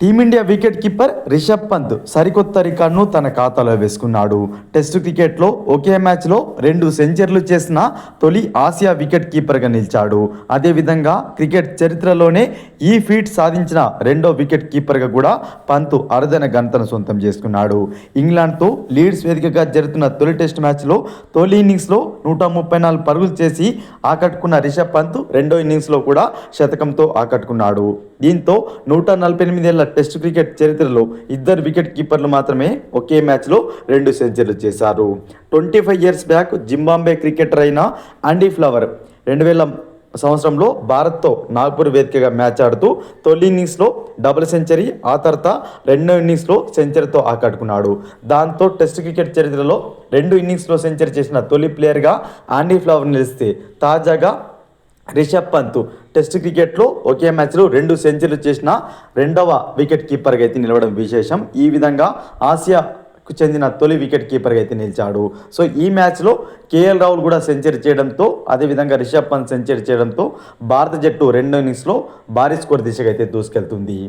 Team India wicket keeper Rishabh Pant సరికొత్త రికార్డును తన ఖాతాలో వేసుకున్నాడు. టెస్ట్ క్రికెట్లో ఒకే మ్యాచ్లో రెండు సెంచరీలు చేసిన తొలి ఆసియా వికెట్ కీపర్గా నిలిచాడు. అదేవిధంగా క్రికెట్ చరిత్రలోనే ఈ ఫీట్ సాధించిన రెండో వికెట్ కీపర్గా కూడా పంత్ అరుదైన ఘనతను సొంతం చేసుకున్నాడు. ఇంగ్లాండ్తో లీడ్స్ వేదికగా జరుగుతున్న తొలి టెస్ట్ మ్యాచ్లో తొలి ఇన్నింగ్స్లో నూట ముప్పై నాలుగు పరుగులు చేసి ఆకట్టుకున్న రిషబ్ పంత్ రెండో ఇన్నింగ్స్లో కూడా శతకంతో ఆకట్టుకున్నాడు. దీంతో నూట నలభై ఎనిమిదేళ్ళ టెస్ట్ క్రికెట్ చరిత్రలో ఇద్దరు వికెట్ కీపర్లు మాత్రమే ఒకే మ్యాచ్లో రెండు సెంచరీలు చేశారు. Twenty five years back Zimbabwe cricketer అయిన అండీ ఫ్లవర్ రెండు వేల సంవత్సరంలో భారత్తో నాగ్పూర్ వేదికగా మ్యాచ్ ఆడుతూ తొలి ఇన్నింగ్స్లో డబుల్ సెంచరీ ఆ తర్వాత రెండో ఇన్నింగ్స్లో సెంచరీతో ఆకట్టుకున్నాడు. దాంతో టెస్ట్ క్రికెట్ చరిత్రలో రెండు ఇన్నింగ్స్లో సెంచరీ చేసిన తొలి ప్లేయర్గా ఆండీ ఫ్లవర్ నిలిస్తే తాజాగా రిషబ్ పంత్ టెస్ట్ క్రికెట్లో ఒకే మ్యాచ్లో రెండు సెంచరీలు చేసిన రెండవ వికెట్ కీపర్గా అయితే నిలవడం విశేషం. ఈ విధంగా ఆసియాకు చెందిన తొలి వికెట్ కీపర్గా అయితే నిలిచాడు. సో ఈ మ్యాచ్లో కేఎల్ రాహుల్ కూడా సెంచరీ చేయడంతో అదేవిధంగా రిషబ్ పంత్ సెంచరీ చేయడంతో భారత జట్టు రెండో ఇన్నింగ్స్లో భారీ స్కోర్ దిశగా అయితే దూసుకెళ్తుంది.